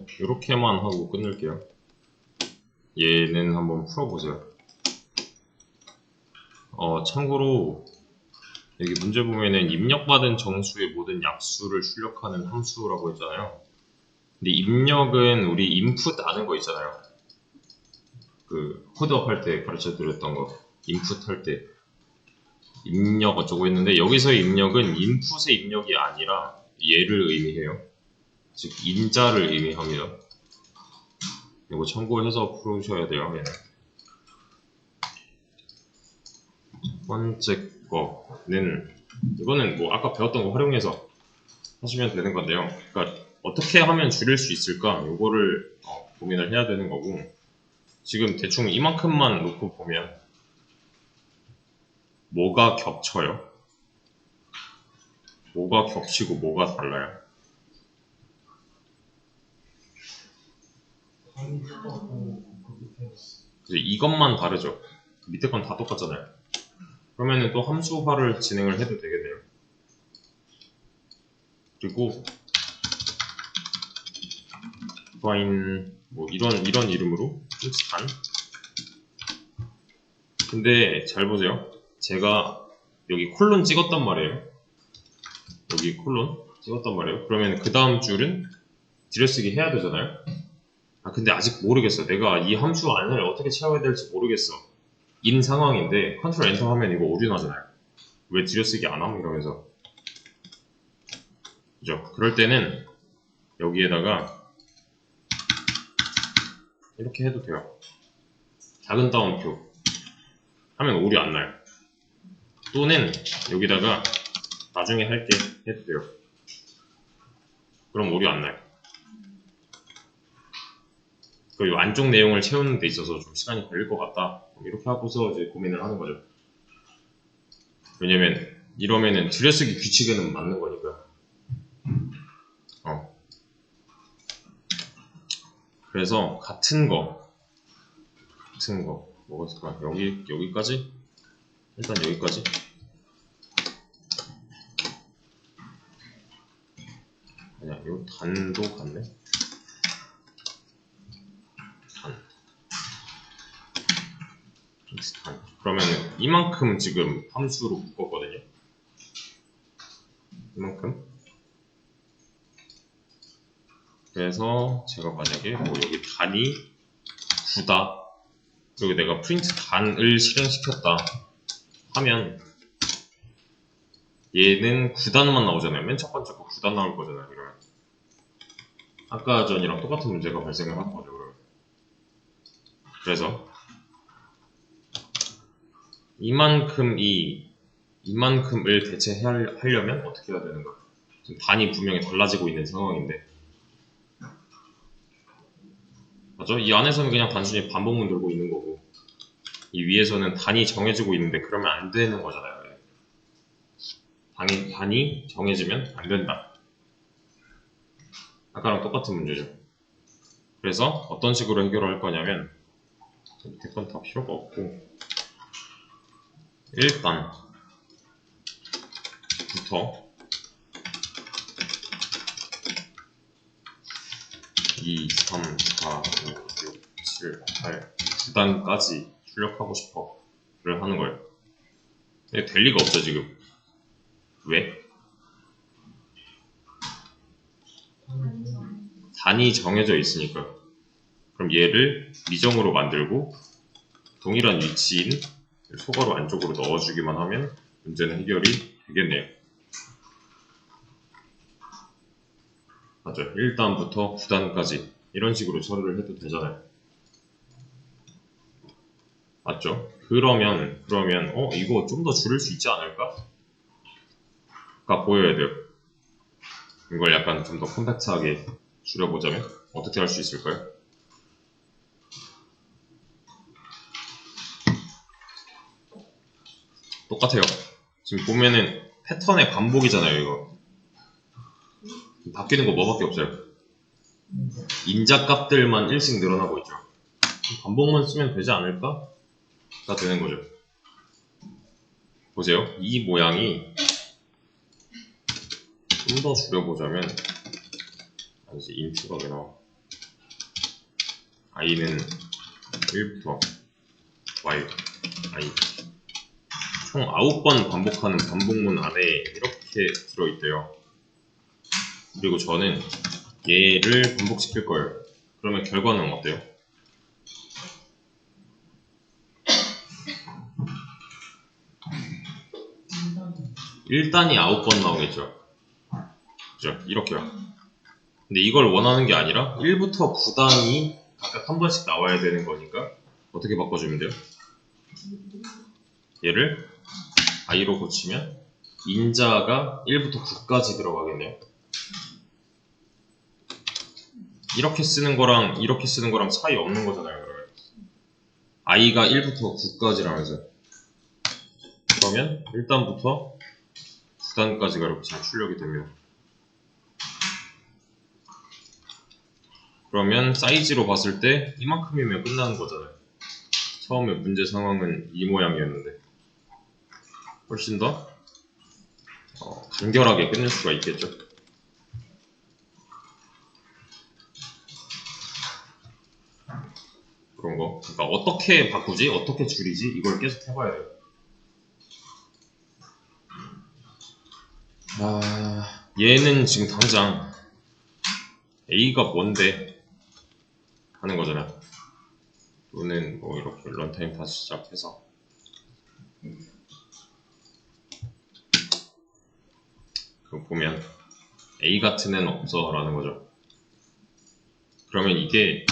거죠. 이렇게만 하고 끝낼게요. 얘는 한번 풀어보세요. 어, 참고로 여기 문제 보면은 입력받은 정수의 모든 약수를 출력하는 함수라고 했잖아요. 근데 입력은 우리 인풋 아는 거 있잖아요. 그 코드업 할 때 가르쳐 드렸던 거 인풋 할 때 입력 어쩌고 했는데 여기서의 입력은 인풋의 입력이 아니라 얘를 의미해요. 즉 인자를 의미합니다. 이거 참고해서 풀으셔야 돼요. 얘는. 첫 번째 거는 이거는 뭐 아까 배웠던 거 활용해서 하시면 되는 건데요. 그러니까 어떻게 하면 줄일 수 있을까? 이거를 어, 고민을 해야 되는 거고 지금 대충 이만큼만 놓고 보면 뭐가 겹쳐요? 뭐가 겹치고 뭐가 달라요? 이제 이것만 다르죠. 밑에 건 다 똑같잖아요. 그러면은 또 함수화를 진행을 해도 되겠네요. 그리고 find 뭐 이런 이런 이름으로 스탄 근데 잘 보세요. 제가 여기 콜론 찍었단 말이에요. 여기 콜론 찍었단 말이에요. 그러면 그 다음 줄은 들여쓰기 해야 되잖아요. 아 근데 아직 모르겠어. 내가 이 함수 안을 어떻게 채워야 될지 모르겠어. 인 상황인데 컨트롤 엔터 하면 이거 오류 나잖아요. 왜 들여쓰기 안 함? 이러면서 그죠? 그럴 때는 여기에다가 이렇게 해도 돼요. 작은 따옴표 하면 오류 안 나요. 또는 여기다가 나중에 할게 해도 돼요. 그럼 오류 안 나요. 그 안쪽 내용을 채우는 데 있어서 좀 시간이 걸릴 것 같다. 이렇게 하고서 이제 고민을 하는 거죠. 왜냐면 이러면은 들여쓰기 규칙에는 맞는 거니까. 어. 그래서 같은 거, 같은 거 뭐가 있을까? 여기 여기까지 일단 여기까지. 아니야, 요 단도 같네. 단. 익스탄. 그러면 이만큼 지금 함수로 묶었거든요. 이만큼. 그래서 제가 만약에 뭐 여기 단이 9다. 그리고 내가 프린트 단을 실행시켰다 하면 얘는 9단만 나오잖아요. 맨 첫 번째 거 9단 나올 거잖아요. 그러면 아까 전이랑 똑같은 문제가 발생을 한 거죠. 그래서 이만큼이 이만큼을 대체하려면 어떻게 해야 되는가? 지금 단이 분명히 달라지고 있는 상황인데 맞죠? 이 안에서는 그냥 단순히 반복문 돌고 있는 거고 이 위에서는 단이 정해지고 있는데 그러면 안 되는 거잖아요. 단이, 단이 정해지면 안 된다. 아까랑 똑같은 문제죠. 그래서 어떤 식으로 해결할 거냐면 밑에 건 다 필요가 없고 일단 부터 2, 3, 4, 5, 6, 7, 8, 9단까지 출력하고 싶어 를 하는 거예요. 근데 될 리가 없죠 지금. 왜? 단이 정해져 있으니까. 그럼 얘를 미정으로 만들고 동일한 위치인 소가로 안쪽으로 넣어주기만 하면 문제는 해결이 되겠네요. 맞죠? 1단부터 9단까지 이런 식으로 처리를 해도 되잖아요. 맞죠? 그러면 그러면 어 이거 좀 더 줄일 수 있지 않을까? 가 보여야 돼요. 이걸 약간 좀 더 컴팩트하게 줄여보자면 어떻게 할 수 있을까요? 똑같아요. 지금 보면은 패턴의 반복이잖아요, 이거. 바뀌는 거 뭐밖에 없어요. 인자 값들만 일씩 늘어나고 있죠. 반복만 쓰면 되지 않을까? 가 되는 거죠. 보세요. 이 모양이 좀 더 줄여보자면 아니지 인트가 왜 나와? i는 1부터 y, i 총 9번 반복하는 반복문 안에 이렇게 들어있대요. 그리고 저는 얘를 반복시킬 거예요. 그러면 결과는 어때요? 1단이 9번 나오겠죠. 그죠? 이렇게요. 근데 이걸 원하는 게 아니라 1부터 9단이 각각 한 번씩 나와야 되는 거니까 어떻게 바꿔주면 돼요? 얘를 i로 고치면 인자가 1부터 9까지 들어가겠네요. 이렇게 쓰는 거랑 이렇게 쓰는 거랑 차이 없는 거잖아요. 그러면 i가 1부터 9까지라면서 그러면 1단부터 9단까지가 이렇게 잘 출력이 됩니다. 그러면 사이즈로 봤을 때 이만큼이면 끝나는 거잖아요. 처음에 문제 상황은 이 모양이었는데 훨씬 더 어, 간결하게 끝낼 수가 있겠죠. 그런 거. 그러니까 어떻게 바꾸지? 어떻게 줄이지? 이걸 계속 해봐야 돼요. 아, 얘는 지금 당장 A가 뭔데 하는 거잖아. 또는 뭐 이렇게 런타임 다시 시작해서 그 보면 A 같은 애는 없어 라는 거죠. 그러면 이게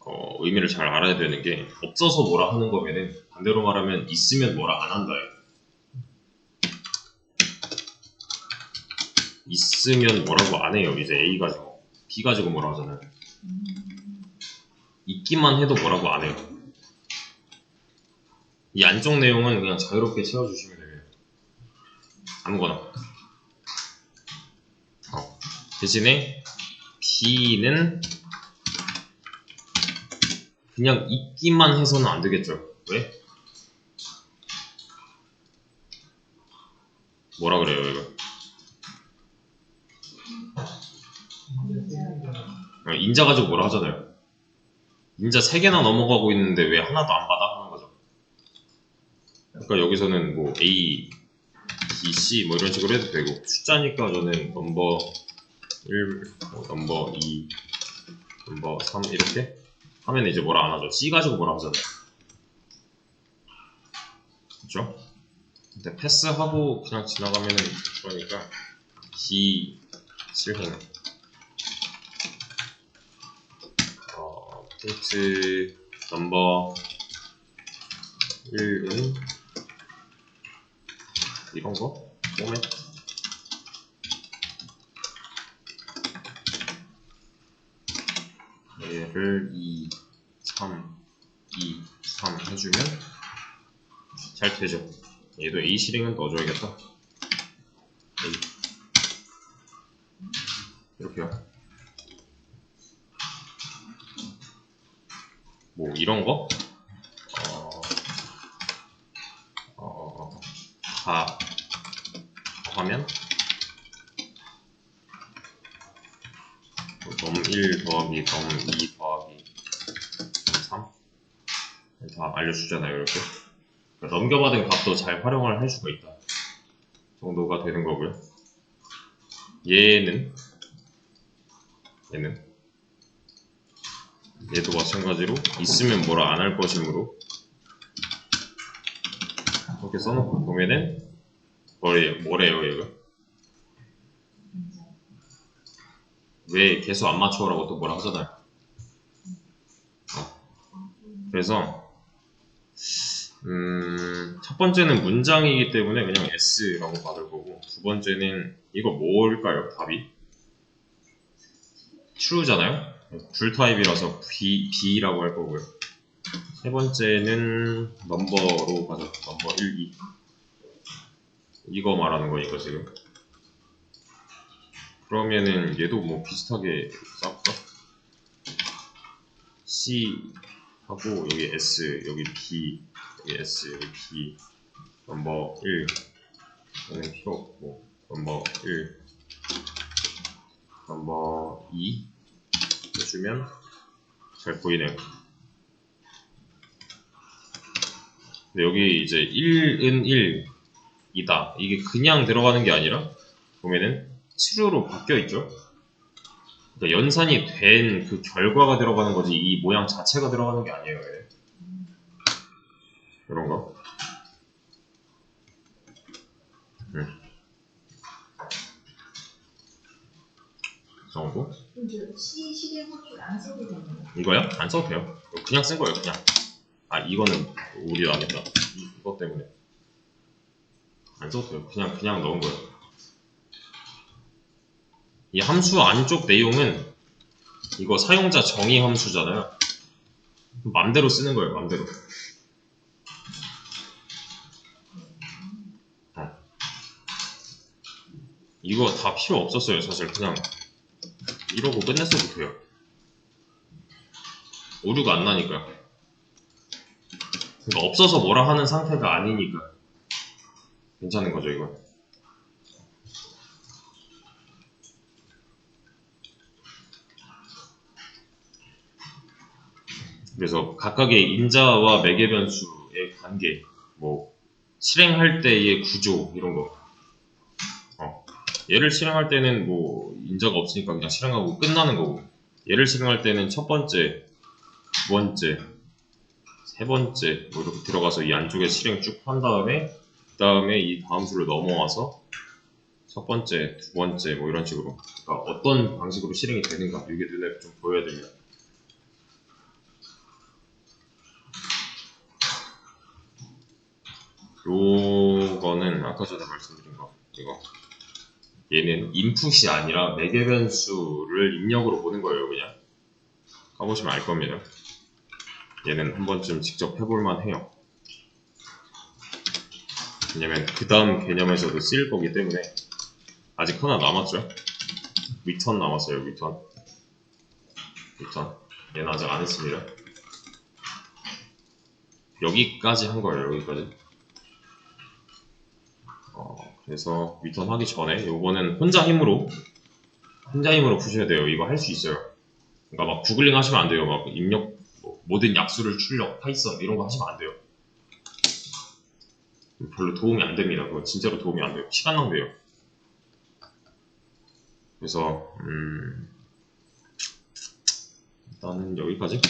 어, 의미를 잘 알아야 되는 게 없어서 뭐라 하는 거면은 반대로 말하면 있으면 뭐라 안 한다예요. 있으면 뭐라고 안 해요. 이제 A 가지고 B 가지고 뭐라 하잖아요. 있기만 해도 뭐라고 안 해요. 이 안쪽 내용은 그냥 자유롭게 채워주시면 돼요. 아무거나. 어, 대신에 B는 그냥 있기만 해서는 안 되겠죠. 왜? 뭐라 그래요, 이거? 어, 인자 가지고 뭐라 하잖아요. 인자 3개나 넘어가고 있는데 왜 하나도 안 받아? 하는 거죠. 그러니까 여기서는 뭐 A, B, C 뭐 이런 식으로 해도 되고 숫자니까 저는 넘버 1, 뭐 넘버 2, 넘버 3 이렇게 하면 이제 뭐라 안 하죠. C 가지고 뭐라 하잖아요. 그쵸? 근데 패스하고 그냥 지나가면은 그러니까 D 실행 어, 포인트 넘버 1은 이런 거? 포맷 얘를 2, 3, 2, 3 해주면 잘 되죠. 얘도 A 실행은 넣어줘야겠다. A. 이렇게요. 뭐 이런 거? 어, 어, 다 하면 넘1 더하기 넘2 더하기 넘 3. 다 알려주잖아요, 이렇게. 넘겨받은 값도 잘 활용을 할 수가 있다. 정도가 되는 거고요. 얘는 얘는 얘도 마찬가지로 있으면 뭐라 안 할 것이므로 이렇게 써놓고 보면은 뭐래요? 뭐래요 얘가? 왜 계속 안 맞춰라고 또 뭐라 하잖아요. 어. 그래서 음, 첫 번째는 문장이기 때문에 그냥 S라고 받을 거고 두 번째는 이거 뭘까요? 답이? true잖아요. 줄 타입이라서 B, B라고 할 거고요. 세 번째는 넘버로 가죠. 넘버 1, 2. 이거 말하는 거니까 지금. 그러면은 얘도 뭐 비슷하게 써볼까? C 하고 여기 S, 여기 B, 여기 S, 여기 B, 넘버 1. 얘는 필요 없고 넘버 1, 넘버 2 해주면 잘 보이네요. 근데 여기 이제 1은 1 이다. 이게 그냥 들어가는 게 아니라 보면은 7으로 바뀌어 있죠. 그러니까 연산이 된 그 결과가 들어가는 거지 이 모양 자체가 들어가는 게 아니에요. 얘. 이런 거. 써도 되는 이거요? 안 써도 돼요. 그냥 쓴 거예요, 그냥. 아, 이거는 우리 안 했다. 이- 이거 때문에. 안 써도 돼요. 그냥, 그냥 넣은 거예요. 이 함수 안쪽 내용은 이거 사용자 정의 함수잖아요. 맘대로 쓰는 거예요, 맘대로. 이거 다 필요 없었어요, 사실. 그냥 이러고 끝냈어도 돼요. 오류가 안 나니까요. 그러니까 없어서 뭐라 하는 상태가 아니니까 괜찮은 거죠 이건. 그래서 각각의 인자와 매개 변수의 관계, 뭐 실행할 때의 구조 이런 거. 어. 얘를 실행할 때는 뭐 인자가 없으니까 그냥 실행하고 끝나는 거고. 얘를 실행할 때는 첫 번째, 두 번째, 세 번째 뭐 이렇게 들어가서 이 안쪽에 실행 쭉 한 다음에 그 다음에 이 다음 수를 넘어와서 첫 번째, 두 번째 뭐 이런 식으로 그러니까 어떤 방식으로 실행이 되는가 이게 눈에 좀 보여야 됩니다. 요거는 아까 전에 말씀드린 거 이거 얘는 인풋이 아니라 매개 변수를 입력으로 보는 거예요 그냥 가보시면 알 겁니다. 얘는 한 번쯤 직접 해볼만 해요. 왜냐면 그 다음 개념에서도 쓰일 거기 때문에 아직 하나 남았죠? 리턴 남았어요, 리턴. 리턴. 얘는 아직 안 했습니다. 여기까지 한 거예요, 여기까지. 어, 그래서 리턴 하기 전에 요거는 혼자 힘으로 혼자 힘으로 푸셔야 돼요. 이거 할 수 있어요. 그러니까 막 구글링 하시면 안 돼요. 막 입력 뭐 모든 약수를 출력 파이썬 이런 거 하시면 안 돼요. 별로 도움이 안 됩니다. 그거 진짜로 도움이 안 돼요. 시간 낭비예요. 그래서 음 일단은 여기까지.